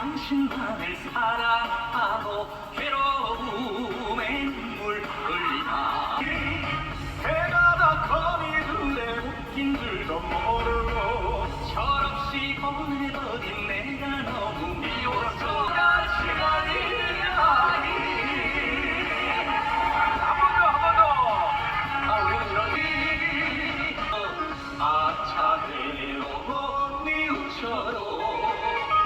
당신만을 사랑하고 괴로움에 눈물 흘리나 내가 다 거미줄에 묶인 줄도 모르고 철없이 보내버린 내가 너무 미워서 시간이야기 한번 더, 한번 더. 아, 아차대로 못 미우쳐도